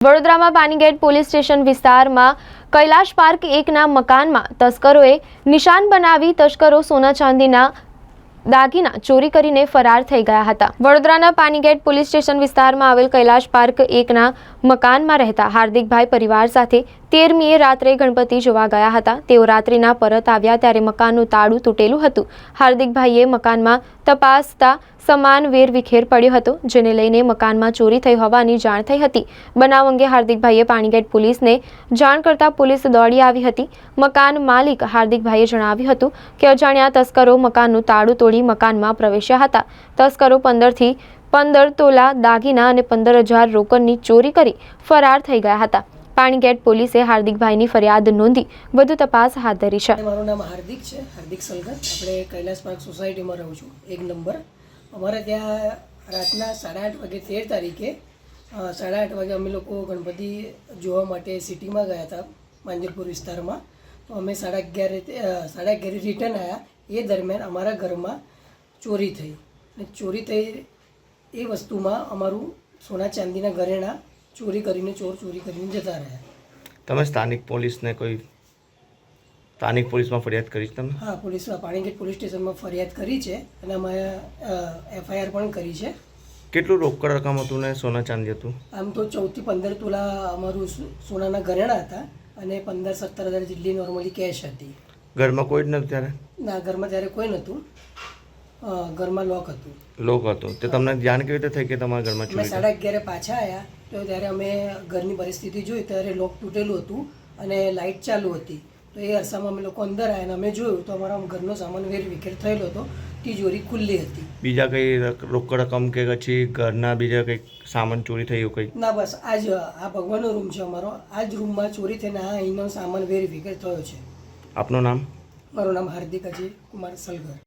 વડોદરામાં Panigate police station વિસ્તારમાં Kailash park એકના મકાનમાં તસ્કરોએ નિશાન બનાવી તસ્કરો સોના ચાંદીના દાગીના ચોરી કરીને ફરાર થઈ ગયા હતા. વડોદરાના પાનીગેટ પોલીસ સ્ટેશન વિસ્તારમાં આવેલ કૈલાશ પાર્ક એકના મકાનમાં રહેતા હાર્દિકભાઈ પરિવાર સાથે તેરમીએ રાત્રે ગણપતિ જોવા ગયા હતા. તેઓ રાત્રિના પરત આવ્યા ત્યારે મકાનનું તાળું તૂટેલું હતું. હાર્દિકભાઈએ મકાનમાં તપાસતા સમાન વેરવિખેર પડ્યો હતો, જેને લઈને મકાનમાં ચોરી થઈ હોવાની જાણ થઈ હતી. બનાવ અંગે હાર્દિકભાઈએ પાણીગેટ પોલીસને જાણ કરતાં પોલીસ દોડી આવી હતી. મકાન માલિક હાર્દિકભાઈએ જણાવ્યું હતું કે અજાણ્યા તસ્કરો મકાનનું તાળું તોડી મકાનમાં પ્રવેશ્યા હતા. તસ્કરો પંદરથી પંદર તોલા દાગીના અને પંદર હજાર રોકડની ચોરી કરી ફરાર થઈ ગયા હતા. પાણીગેટ પોલીસે હાર્દિકભાઈની ફરિયાદ નોંધી વધુ તપાસ હાથ ધરી છે. મારું નામ હાર્દિક છે, હાર્દિક સલગર આપણે કૈલાસ પાર્ક સોસાયટીમાં રહું છું, એક નંબર. અમારે ત્યાં રાતના સાડા આઠ વાગે તેર તારીખે સાડા આઠ વાગે અમે લોકો ગણપતિ જોવા માટે સિટીમાં ગયા હતા માંજરપુર વિસ્તારમાં. તો અમે સાડા અગિયાર સાડા અગિયારે રિટર્ન આવ્યા એ દરમિયાન અમારા ઘરમાં ચોરી થઈ. અને ચોરી થઈ એ વસ્તુમાં અમારું સોના ચાંદીના ઘરેણાં ચોરી કરીને ચોર ચોરી કરીને જતા રહ્યા. તમે સ્થાનિક પોલીસને કોઈ સ્થાનિક પોલીસમાં ફરિયાદ કરી છે તમે હા પોલીસમાં પાણીગેટ પોલીસ સ્ટેશનમાં ફરિયાદ કરી છે અને અમે એફઆઈઆર પણ કરી છે. કેટલું રોકડ રકમ હતું ને સોના ચાંદી હતું? આમ તો ચૌદથી પંદર તોલા અમારું સોનાના ઘરેણાં હતા અને પંદર સત્તર હજાર જેટલી નોર્મલી કેશ હતી. ઘરમાં કોઈ જ નહોતું ત્યારે? ના ઘરમાં ત્યારે કોઈ નહોતું. ઘરમાં લોક હતું. લોક હતો. તે તમને જાણ કેવી રીતે થઈ કે તમારા ઘરમાં ચોરી થઈ? સાડા અગિયારે પાછા આવ્યા તો ત્યારે અમે ઘરની પરિસ્થિતિ જોઈ. ત્યારે લોક તૂટેલું હતું અને લાઇટ ચાલુ હતી. તો એ અરસામાં અમે લોકો અંદર આવ્યા અને અમે જોયું તો અમારા ઘરનો સામાન વેર વિખેર થયેલો હતો. તિજોરી ખુલ્લી હતી. બીજા કઈ રોકડ રકમ કે પછી ઘરના બીજા કંઈક સામાન ચોરી થયું કંઈક ના બસ. આજ આ ભગવાનનો રૂમ છે અમારો. આ જ રૂમમાં ચોરી થઈને આ અહીંનો સામાન વેરી વિખેર થયો છે. આપનું નામ? મારું નામ હાર્દિક અજય કુમાર સલગર.